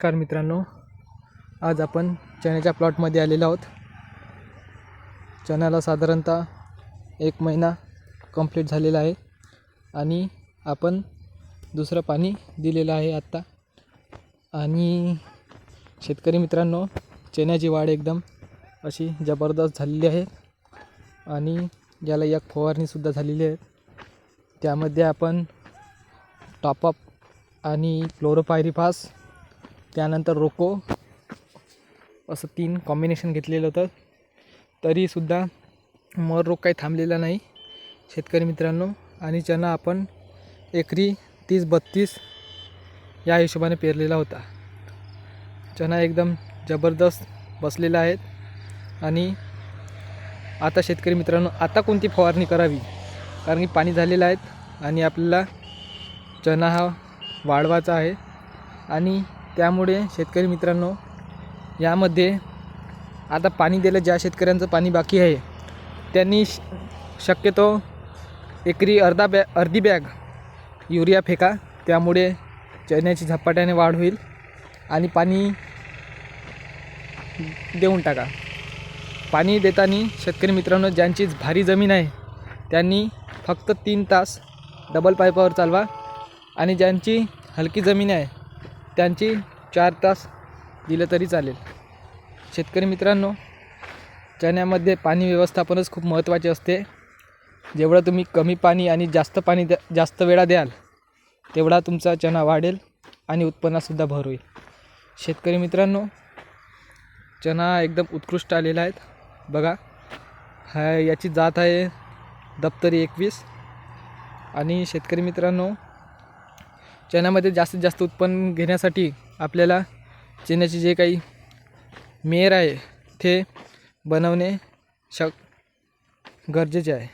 नमस्कार मित्रांनो आज आपण चण्याच्या प्लॉटमध्ये आलेलो आहोत. चण्याला साधारणतः एक महिना कंप्लीट झालेला आहे आणि आपण दुसरं पाणी दिलेलं आहे आत्ता. आणि शेतकरी मित्रांनो चण्याची वाढ एकदम अशी जबरदस्त झालेली आहे आणि याला एक फवारणीसुद्धा झालेली आहे. त्यामध्ये आपण टॉपअप आणि क्लोरोपायरीफास त्यानंतर रोको. असं तीन कॉम्बिनेशन घेतलेलं होतं. तरीसुद्धा मर रोग काही थांबलेला नाही शेतकरी मित्रांनो. आणि चना आपण एकरी तीस बत्तीस या हिशोबाने पेरलेला होता. चना एकदम जबरदस्त बसलेला आहेत आणि आता शेतकरी मित्रांनो आता कोणती फवारणी करावी? कारण की पाणी झालेलं आहेत आणि आपल्याला चना हा वाढवायचा आहे. आणि त्यामुळे शेतकरी मित्रांनो यामध्ये आता पाणी दिलं ज्या शेतकऱ्यांचं पाणी बाकी आहे त्यांनी श शक्यतो एकरी अर्धा बॅ अर्धी बॅग युरिया फेका त्यामुळे चण्याची झपाट्याने वाढ होईल आणि पाणी देऊन टाका. पाणी देताना शेतकरी मित्रांनो ज्यांची भारी जमीन आहे त्यांनी फक्त तीन तास डबल पाईपावर चालवा आणि ज्यांची हलकी जमीन आहे त्यांची चार तास दिलं तरी चालेल. शेतकरी मित्रांनो चण्यामध्ये पाणी व्यवस्थापनच खूप महत्त्वाचे असते. जेवढं तुम्ही कमी पाणी आणि जास्त पाणी द्या जास्त वेळा द्याल तेवढा तुमचा चणा वाढेल आणि उत्पन्नातसुद्धा भर होईल. शेतकरी मित्रांनो चणा एकदम उत्कृष्ट आलेला आहेत बघा हा याची जात आहे दप्तरी एकवीस. आणि शेतकरी मित्रांनो चण्यामध्ये जास्तीत जास्त उत्पन्न घेण्यासाठी आपल्याला चण्याचे जे काही मेर आहे ते बनवणे शक गरजेचे आहे.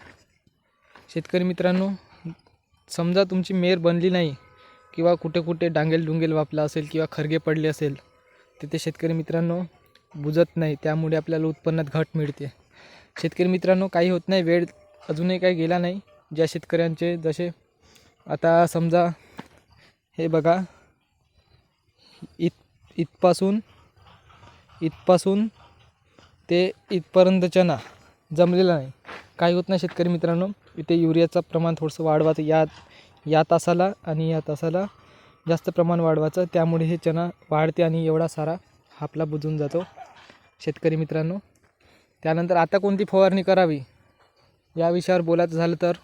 शेतकरी मित्रांनो समजा तुमची मेर बनली नाही किंवा कुठे कुठे डांगेल डुंगेल वापला असेल किंवा खरगे पडले असेल तिथे शेतकरी मित्रांनो बुजत नाही त्यामुळे आपल्याला उत्पन्नात घट मिळते. शेतकरी मित्रांनो काही होत नाही वेळ अजूनही काही गेला नाही. ज्या शेतकऱ्यांचे जसे आता समजा हे बघा इथ इथपासून इथपासून ते इथपर्यंत चना जमलेला नाही. काही होत नाही शेतकरी मित्रांनो. इथे युरियाचं प्रमाण थोडंसं वाढवायचं. या या तासाला आणि या तासाला जास्त प्रमाण वाढवायचं. त्यामुळे हे चना वाढते आणि एवढा सारा हापला बुजून जातो शेतकरी मित्रांनो. त्यानंतर आता कोणती फवारणी करावी? या विषयावर बोलायचं झालं तर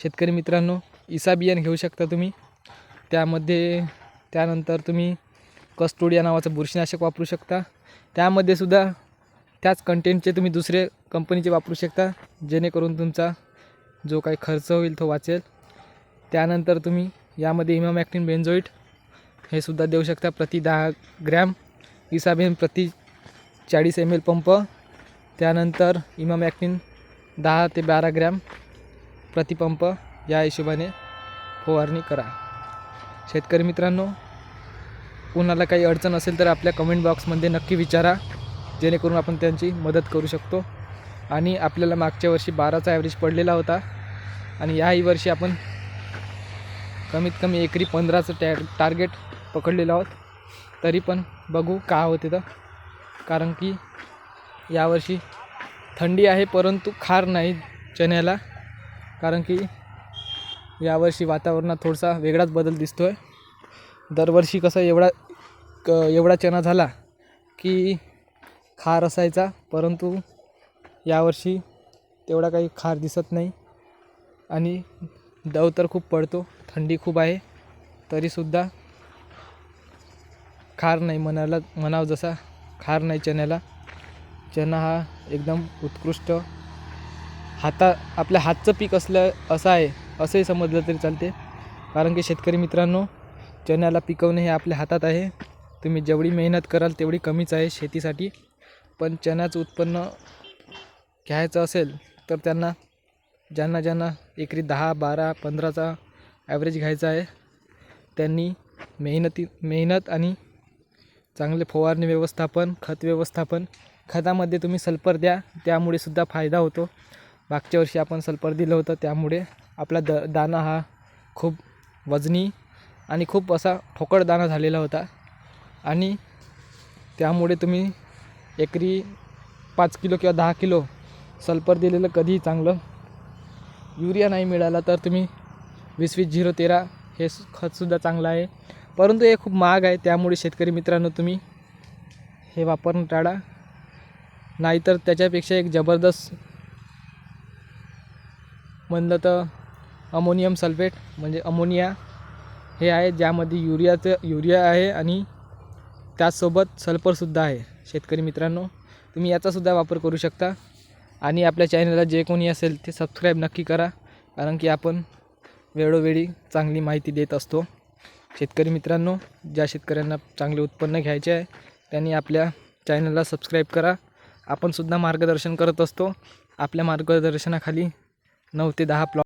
शेतकरी मित्रांनो इसा बियाण घेऊ शकता तुम्ही. त्यामध्ये त्यानंतर तुम्ही कस्टोडिया नावाचं बुरशीनाशक वापरू शकता. त्यामध्ये सुद्धा त्याच कंटेंटचे तुम्ही दुसरे कंपनीचे वापरू शकता. जेणेकरून तुमचा जो काही खर्च होईल तो वाचेल. त्यानंतर तुम्ही यामध्ये इमामॅक्टिन बेन्झोईट हे सुद्धा देऊ शकता प्रति दहा ग्रॅम. इसाबेन प्रति चाळीस एम एल पंप. त्यानंतर इमामॅक्टिन दहा ते बारा ग्रॅम प्रतिपंप या हिशोबाने फवारणी करा. शेतकरी मित्रांनो कुणाला काही अडचण असेल तर आपल्या कमेंट बॉक्समध्ये नक्की विचारा. जेणेकरून आपण त्यांची मदत करू शकतो. आणि आपल्याला मागच्या वर्षी बाराचा ॲव्हरेज पडलेला होता. आणि याही वर्षी आपण कमीत कमी एकरी पंधराचं टॅ टार्गेट पकडलेलं आहोत. तरी पण बघू का होते तर. कारण की यावर्षी थंडी आहे परंतु खार नाही चण्याला. कारण की यावर्षी वातावरणात थोडासा वेगळाच बदल दिसतो आहे दरवर्षी कसं एवढा क एवढा चणा झाला की खार असायचा परंतु यावर्षी तेवढा काही खार दिसत नाही. आणि दव तर खूप पडतो थंडी खूप आहे तरीसुद्धा खार नाही मनाला म्हणावं जसा खार नाही चण्याला. चणा हा एकदम उत्कृष्ट हाता आपल्या हातचं पीक असलं असं आहे असंही समजलं तरी चालते. कारण की शेतकरी मित्रांनो चण्याला पिकवणे हे आपल्या हातात आहे. तुम्ही जेवढी मेहनत कराल तेवढी कमीच आहे शेतीसाठी. पण चण्याचं उत्पन्न घ्यायचं असेल तर त्यांना ज्यांना ज्यांना एकरी दहा बारा पंधराचा ॲव्हरेज घ्यायचा आहे त्यांनी मेहनती मेहनत आणि चांगले फवारणी व्यवस्थापन खत व्यवस्थापन खतामध्ये तुम्ही सल्फर द्या त्यामुळे सुद्धा फायदा होतो. मागच्या वर्षी आपण सल्फर दिलं होतं त्यामुळे आपला द दाणा हा खूप वजनी आणि खूप असा ठोकळदाणा झालेला होता. आणि त्यामुळे तुम्ही एकरी पाच किलो किंवा दहा किलो सल्फर दिलेलं कधीही चांगलं युरिया नाही मिळाला तर तुम्ही वीस वीस झिरो तेरा हे खतसुद्धा चांगलं आहे. परंतु हे खूप महाग आहे. त्यामुळे शेतकरी मित्रांनो तुम्ही हे वापरणं टाळा. नाहीतर त्याच्यापेक्षा एक जबरदस्त म्हणलं तर अमोनियम सल्फेट म्हणजे अमोनिया हे आहे ज्यामध्ये युरियाचं युरिया आहे आणि त्याचसोबत सल्फरसुद्धा आहे शेतकरी मित्रांनो. तुम्ही याचासुद्धा वापर करू शकता. आणि आपल्या चॅनलला जे कोणी असेल ते सबस्क्राईब नक्की करा कारण की आपण वेळोवेळी चांगली माहिती देत असतो. शेतकरी मित्रांनो ज्या शेतकऱ्यांना चांगले उत्पन्न घ्यायचे आहे त्यांनी आपल्या चॅनलला सबस्क्राईब करा. आपणसुद्धा मार्गदर्शन करत असतो. आपल्या मार्गदर्शनाखाली नऊ ते दहा प्लॉट